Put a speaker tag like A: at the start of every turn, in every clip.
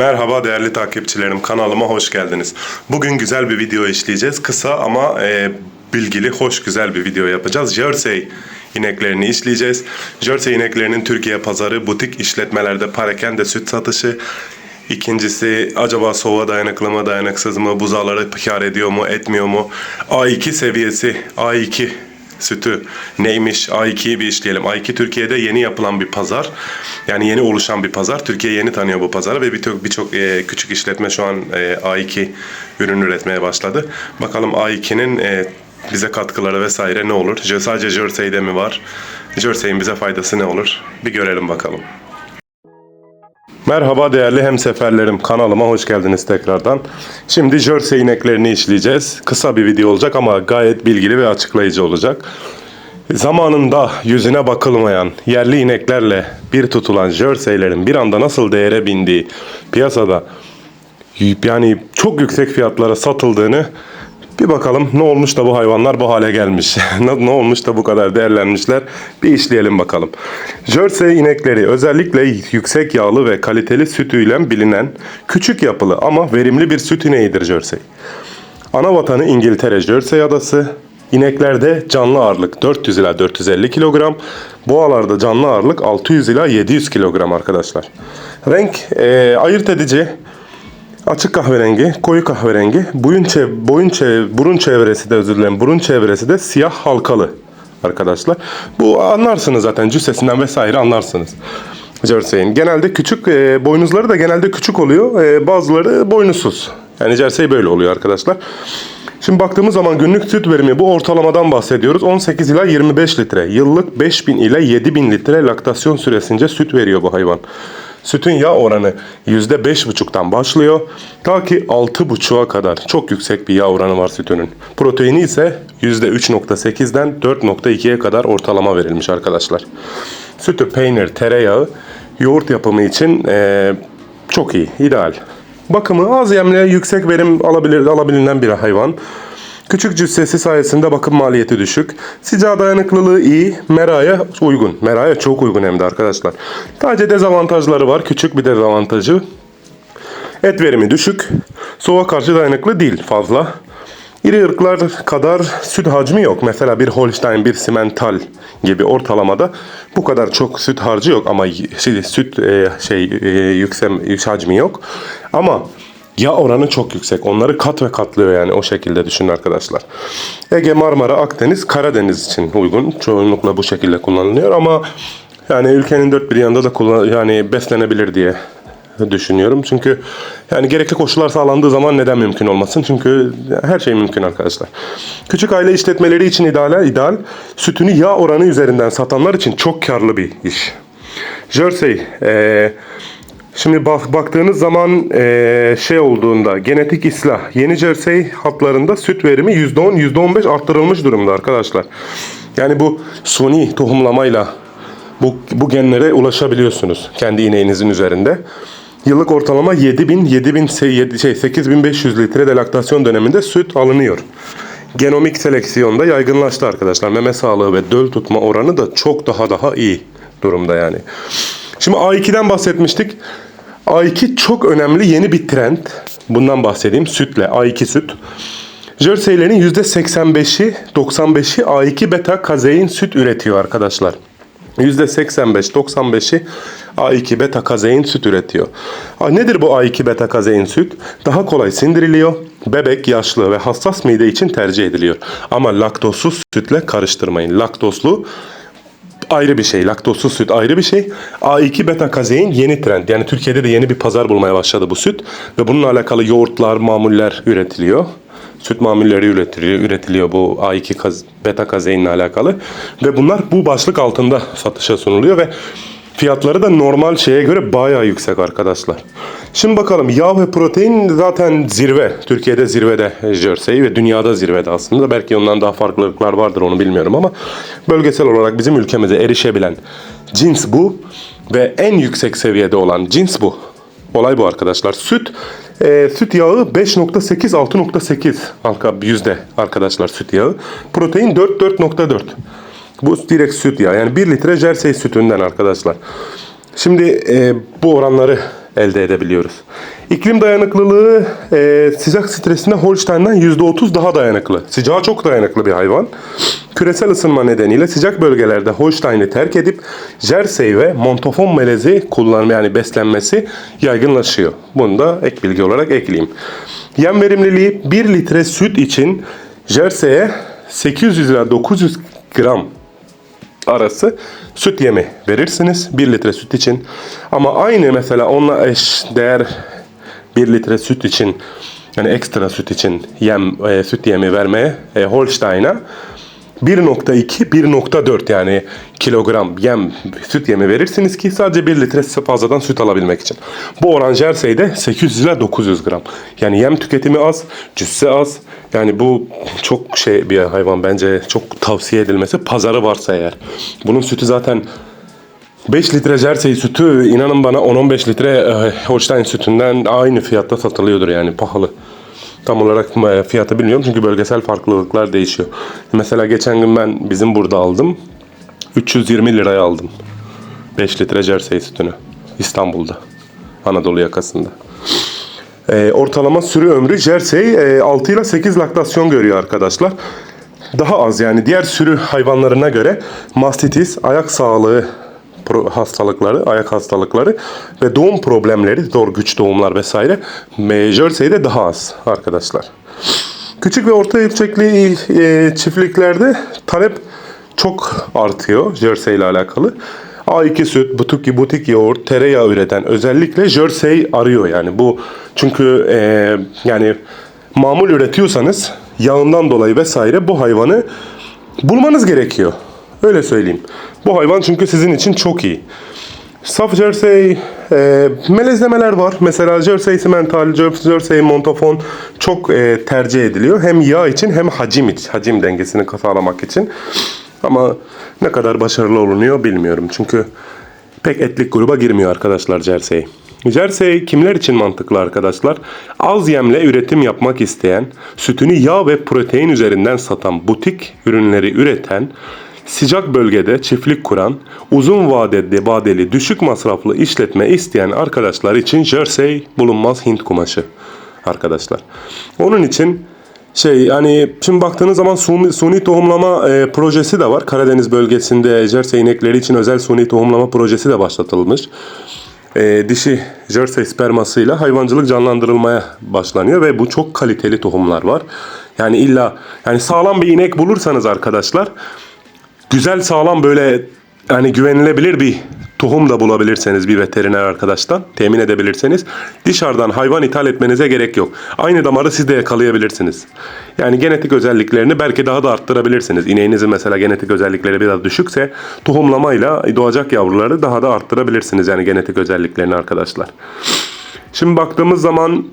A: Merhaba değerli takipçilerim kanalıma hoş geldiniz. Bugün güzel bir video işleyeceğiz. Kısa ama e, bilgili, hoş güzel bir video yapacağız. Jersey ineklerini işleyeceğiz. Jersey ineklerinin Türkiye pazarı, butik işletmelerde parakende süt satışı. İkincisi acaba soğuğa dayanıklı mı dayanıksız mı buzağları kar ediyor mu etmiyor mu A2 seviyesi A2 sütü neymiş A2'yi bir işleyelim. A2 Türkiye'de yeni yapılan bir pazar. Yani yeni oluşan bir pazar. Türkiye yeni tanıyor bu pazarı ve birçok birçok e, küçük işletme şu an e, A2 ürün üretmeye başladı. Bakalım A2'nin e, bize katkıları vesaire ne olur? Sadece Jersey'de mi var? Jersey'in bize faydası ne olur? Bir görelim bakalım. Merhaba değerli hemseferlerim kanalıma hoş geldiniz tekrardan. Şimdi Jersey ineklerini işleyeceğiz. Kısa bir video olacak ama gayet bilgili ve açıklayıcı olacak. Zamanında yüzüne bakılmayan yerli ineklerle bir tutulan Jersey'lerin bir anda nasıl değere bindiği piyasada yani çok yüksek fiyatlara satıldığını bir bakalım ne olmuş da bu hayvanlar bu hale gelmiş. ne olmuş da bu kadar değerlenmişler. Bir işleyelim bakalım. Jersey inekleri özellikle yüksek yağlı ve kaliteli sütüyle bilinen küçük yapılı ama verimli bir süt ineğidir Jersey. Ana vatanı İngiltere Jersey adası. İneklerde canlı ağırlık 400 ila 450 kilogram. Boğalarda canlı ağırlık 600 ila 700 kilogram arkadaşlar. Renk e, ayırt edici Açık kahverengi, koyu kahverengi, boyun, çev boyun çev burun çevresi de özür dilerim, burun çevresi de siyah halkalı arkadaşlar. Bu anlarsınız zaten cüssesinden vesaire anlarsınız. Jersey'in. Genelde küçük, e, boynuzları da genelde küçük oluyor. E, bazıları boynuzsuz. Yani Jersey böyle oluyor arkadaşlar. Şimdi baktığımız zaman günlük süt verimi bu ortalamadan bahsediyoruz. 18 ila 25 litre. Yıllık 5000 ile 7000 litre laktasyon süresince süt veriyor bu hayvan. Sütün yağ oranı %5,5'tan başlıyor. Ta ki 6,5'a kadar çok yüksek bir yağ oranı var sütünün. Proteini ise %3,8'den 4,2'ye kadar ortalama verilmiş arkadaşlar. Sütü, peynir, tereyağı, yoğurt yapımı için eee, çok iyi, ideal. Bakımı az yemle yüksek verim alabilir, alabilinen bir hayvan. Küçük cüssesi sayesinde bakım maliyeti düşük. Sıcağa dayanıklılığı iyi. Meraya uygun. Meraya çok uygun hem de arkadaşlar. Sadece dezavantajları var. Küçük bir dezavantajı. Et verimi düşük. Soğuğa karşı dayanıklı değil fazla. İri ırklar kadar süt hacmi yok. Mesela bir Holstein, bir Simmental gibi ortalamada bu kadar çok süt harcı yok ama şey, süt e, şey e, yüksek hacmi yok. Ama yağ oranı çok yüksek. Onları kat ve katlıyor yani o şekilde düşünün arkadaşlar. Ege, Marmara, Akdeniz, Karadeniz için uygun. Çoğunlukla bu şekilde kullanılıyor ama yani ülkenin dört bir yanında da kullan yani beslenebilir diye düşünüyorum. Çünkü yani gerekli koşullar sağlandığı zaman neden mümkün olmasın? Çünkü her şey mümkün arkadaşlar. Küçük aile işletmeleri için ideal, ideal sütünü yağ oranı üzerinden satanlar için çok karlı bir iş. Jersey eee Şimdi bak, baktığınız zaman eee, şey olduğunda genetik islah yeni Jersey hatlarında süt verimi %10 %15 arttırılmış durumda arkadaşlar. Yani bu suni tohumlamayla bu, bu genlere ulaşabiliyorsunuz kendi ineğinizin üzerinde. Yıllık ortalama 7000 7000 şey, yedi- şey 8500 litre de laktasyon döneminde süt alınıyor. Genomik seleksiyonda yaygınlaştı arkadaşlar. Meme sağlığı ve döl tutma oranı da çok daha daha iyi durumda yani. Şimdi A2'den bahsetmiştik. A2 çok önemli yeni bir trend. Bundan bahsedeyim. Sütle A2 süt. Jerseylerin %85'i 95'i A2 beta kazein süt üretiyor arkadaşlar. %85-95'i A2 beta kazein süt üretiyor. Nedir bu A2 beta kazein süt? Daha kolay sindiriliyor. Bebek, yaşlı ve hassas mide için tercih ediliyor. Ama laktozsuz sütle karıştırmayın. Laktozlu ayrı bir şey. Laktozsuz süt ayrı bir şey. A2 beta kazein yeni trend. Yani Türkiye'de de yeni bir pazar bulmaya başladı bu süt. Ve bununla alakalı yoğurtlar, mamuller üretiliyor. Süt mamulleri üretiliyor, üretiliyor bu A2 kaz- beta kazeinle alakalı. Ve bunlar bu başlık altında satışa sunuluyor ve fiyatları da normal şeye göre bayağı yüksek arkadaşlar. Şimdi bakalım yağ ve protein zaten zirve. Türkiye'de zirvede Jersey ve dünyada zirvede aslında. Belki ondan daha farklılıklar vardır onu bilmiyorum ama bölgesel olarak bizim ülkemize erişebilen cins bu ve en yüksek seviyede olan cins bu. Olay bu arkadaşlar. Süt e, süt yağı 5.8 6.8 halka yüzde arkadaşlar süt yağı. Protein 4 4.4. Bu direkt süt yağı. Yani 1 litre jersey sütünden arkadaşlar. Şimdi e, bu oranları elde edebiliyoruz. İklim dayanıklılığı e, sıcak stresine Holstein'dan %30 daha dayanıklı. Sıcağa çok dayanıklı bir hayvan. Küresel ısınma nedeniyle sıcak bölgelerde Holstein'i terk edip Jersey ve Montafon melezi kullanma yani beslenmesi yaygınlaşıyor. Bunu da ek bilgi olarak ekleyeyim. Yem verimliliği 1 litre süt için Jersey'e 800 ila 900 gram arası süt yemi verirsiniz 1 litre süt için. Ama aynı mesela onunla eş değer 1 litre süt için yani ekstra süt için yem e, süt yemi vermeye e, Holstein'a 1.2 1.4 yani kilogram yem süt yemi verirsiniz ki sadece 1 litre fazladan süt alabilmek için. Bu oran Jersey'de 800 ila 900 gram. Yani yem tüketimi az, cüsse az. Yani bu çok şey bir hayvan bence çok tavsiye edilmesi pazarı varsa eğer. Bunun sütü zaten 5 litre Jersey sütü inanın bana 10-15 litre e, Holstein sütünden aynı fiyatta satılıyordur yani pahalı. Tam olarak e, fiyatı bilmiyorum çünkü bölgesel farklılıklar değişiyor. Mesela geçen gün ben bizim burada aldım. 320 liraya aldım. 5 litre Jersey sütünü. İstanbul'da. Anadolu yakasında. E, ortalama sürü ömrü Jersey e, 6 ile 8 laktasyon görüyor arkadaşlar. Daha az yani diğer sürü hayvanlarına göre mastitis, ayak sağlığı hastalıkları, ayak hastalıkları ve doğum problemleri, zor güç doğumlar vesaire Jersey'de daha az arkadaşlar. Küçük ve orta ölçekli e, çiftliklerde talep çok artıyor Jersey ile alakalı. A2 süt, butik, butik yoğurt, tereyağı üreten özellikle Jersey arıyor yani bu çünkü e, yani mamul üretiyorsanız yağından dolayı vesaire bu hayvanı bulmanız gerekiyor. Öyle söyleyeyim. Bu hayvan çünkü sizin için çok iyi. Saf Jersey e, melezlemeler var. Mesela Jersey Simmental, Jersey Montafon çok e, tercih ediliyor. Hem yağ için hem hacim için, hacim dengesini sağlamak için. Ama ne kadar başarılı olunuyor bilmiyorum. Çünkü pek etlik gruba girmiyor arkadaşlar Jersey. Jersey kimler için mantıklı arkadaşlar? Az yemle üretim yapmak isteyen, sütünü yağ ve protein üzerinden satan butik ürünleri üreten, sıcak bölgede çiftlik kuran, uzun vadeli, vadeli düşük masraflı işletme isteyen arkadaşlar için Jersey bulunmaz Hint kumaşı arkadaşlar. Onun için şey hani şimdi baktığınız zaman suni, suni tohumlama e, projesi de var. Karadeniz bölgesinde Jersey inekleri için özel suni tohumlama projesi de başlatılmış. E, dişi Jersey spermasıyla hayvancılık canlandırılmaya başlanıyor ve bu çok kaliteli tohumlar var. Yani illa yani sağlam bir inek bulursanız arkadaşlar güzel sağlam böyle yani güvenilebilir bir tohum da bulabilirseniz bir veteriner arkadaştan temin edebilirseniz dışarıdan hayvan ithal etmenize gerek yok. Aynı damarı siz de yakalayabilirsiniz. Yani genetik özelliklerini belki daha da arttırabilirsiniz. İneğinizin mesela genetik özellikleri biraz düşükse tohumlamayla doğacak yavruları daha da arttırabilirsiniz yani genetik özelliklerini arkadaşlar. Şimdi baktığımız zaman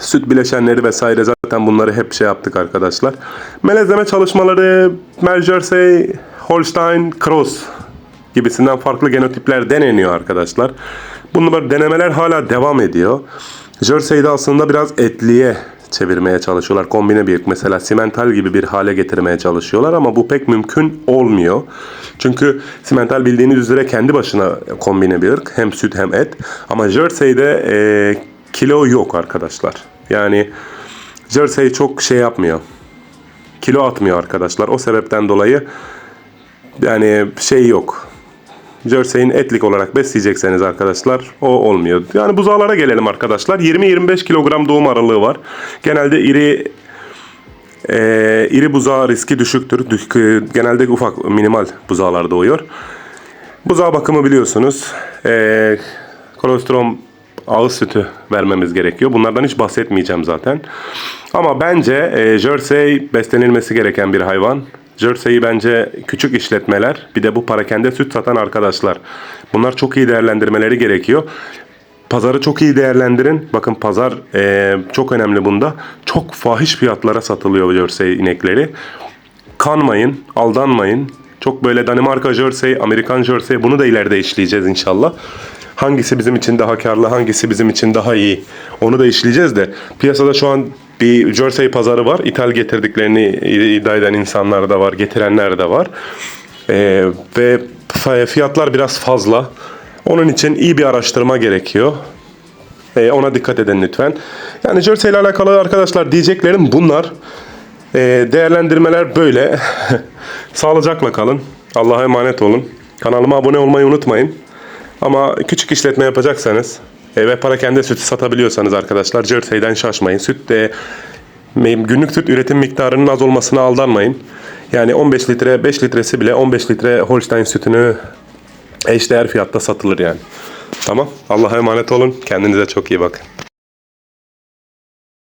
A: süt bileşenleri vesaire zaten bunları hep şey yaptık arkadaşlar. Melezleme çalışmaları Merjersey, Holstein, Cross gibisinden farklı genotipler deneniyor arkadaşlar. Bunlar denemeler hala devam ediyor. Jersey'de aslında biraz etliye çevirmeye çalışıyorlar. Kombine bir mesela simental gibi bir hale getirmeye çalışıyorlar ama bu pek mümkün olmuyor. Çünkü simental bildiğiniz üzere kendi başına kombine bir ırk. Hem süt hem et. Ama Jersey'de e, kilo yok arkadaşlar. Yani Jersey çok şey yapmıyor. Kilo atmıyor arkadaşlar. O sebepten dolayı yani şey yok. Jersey'in etlik olarak besleyecekseniz arkadaşlar o olmuyor. Yani buzağlara gelelim arkadaşlar. 20-25 kilogram doğum aralığı var. Genelde iri e, iri buzağı riski düşüktür. Düşük, genelde ufak minimal buzağlar doğuyor. Buzağı bakımı biliyorsunuz. E, kolostrum ağız sütü vermemiz gerekiyor. Bunlardan hiç bahsetmeyeceğim zaten. Ama bence e, Jersey beslenilmesi gereken bir hayvan. Jersey'i bence küçük işletmeler bir de bu parakende süt satan arkadaşlar. Bunlar çok iyi değerlendirmeleri gerekiyor. Pazarı çok iyi değerlendirin. Bakın pazar e, çok önemli bunda. Çok fahiş fiyatlara satılıyor Jersey inekleri. Kanmayın, aldanmayın. Çok böyle Danimarka Jersey, Amerikan Jersey bunu da ileride işleyeceğiz inşallah. Hangisi bizim için daha karlı, hangisi bizim için daha iyi onu da işleyeceğiz de. Piyasada şu an bir Jersey pazarı var. İthal getirdiklerini iddia eden insanlar da var, getirenler de var. Ee, ve fiyatlar biraz fazla. Onun için iyi bir araştırma gerekiyor. E, ona dikkat edin lütfen. Yani Jersey ile alakalı arkadaşlar diyeceklerim bunlar. E, değerlendirmeler böyle. Sağlıcakla kalın. Allah'a emanet olun. Kanalıma abone olmayı unutmayın. Ama küçük işletme yapacaksanız ve parakende sütü satabiliyorsanız arkadaşlar Jersey'den şaşmayın. Süt de günlük süt üretim miktarının az olmasına aldanmayın. Yani 15 litre 5 litresi bile 15 litre Holstein sütünü eşdeğer fiyatta satılır yani. Tamam. Allah'a emanet olun. Kendinize çok iyi bakın.